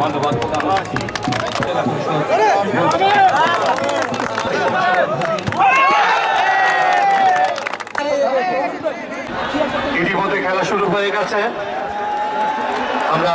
মান্যবাদ ইতিমধ্যে খেলা শুরু হয়ে গেছে। আমরা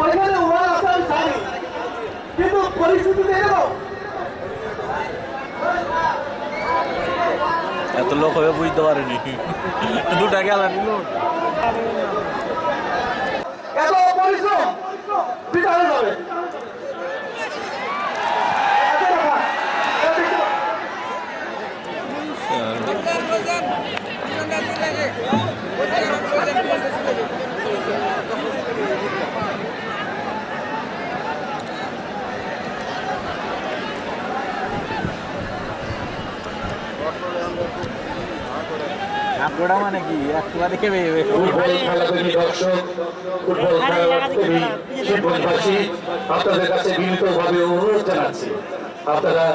ওইখানে ওরা জানি কিন্তু পরিস্থিতি দেখে এত লোক হবে বুঝতে পারেনি। দুটা গেল। নিল এত পরিশ্রম বিদায় যাবে আপনারা মানে কি? একবারে কে ফুটবল খেলাপ্রেমী দর্শক ফুটবল খেলাপ্রেমী শিবগঞ্জবাসী আপনাদের কাছে বিনীতভাবে অনুরোধ জানাচ্ছি আপনারা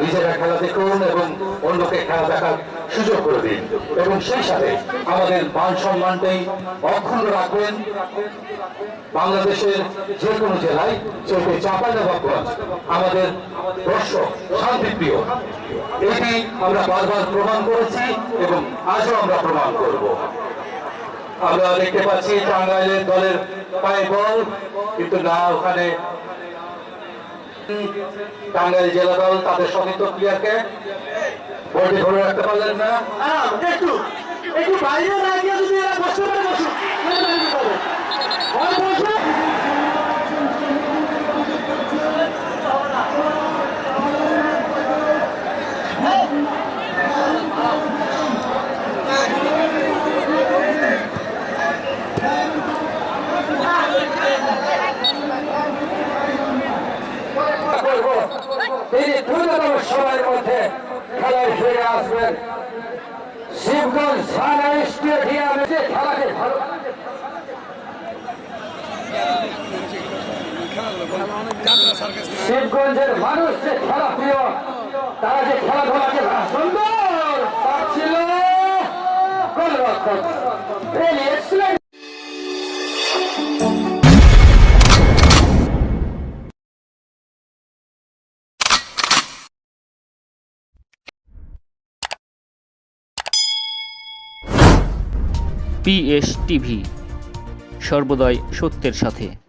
নিজেরা খেলা দেখুন এবং অন্যকে খেলা দেখার সুযোগ করে দিন। এবং সেই সাথে আমাদের মান সম্মানটাই অক্ষুণ্ণ রাখবেন। বাংলাদেশের যে কোনো জেলায় চলবে চাঁপাইনবাবগঞ্জ আমাদের দর্শক শান্তিপ্রিয়। এটি আমরা বারবার প্রমাণ করেছি এবং আজও আমরা প্রমাণ করব। আমরা দেখতে পাচ্ছি টাঙ্গাইলের দলের পায়ে বল, কিন্তু না, ওখানে টাঙ্গাইল জেলা দল তাদের সতীর্থ প্লেয়ারকে বলটি ধরে রাখতে পারলেন না। একটু একটু বাইরে না গিয়ে যদি এরা বসতে বসুক তিনি দ্রুততম সময়ের মধ্যে খেলায় ফিরে আসবেন। শিবগঞ্জ স্টেডিয়ামে খেলাকে ভালো শিবগঞ্জের মানুষ যে খেলা প্রিয়, তারা যে খেলাধুলাকে সুন্দর পাচ্ছিল পিএস টিভি। সর্বদয় সত্যের সাথে।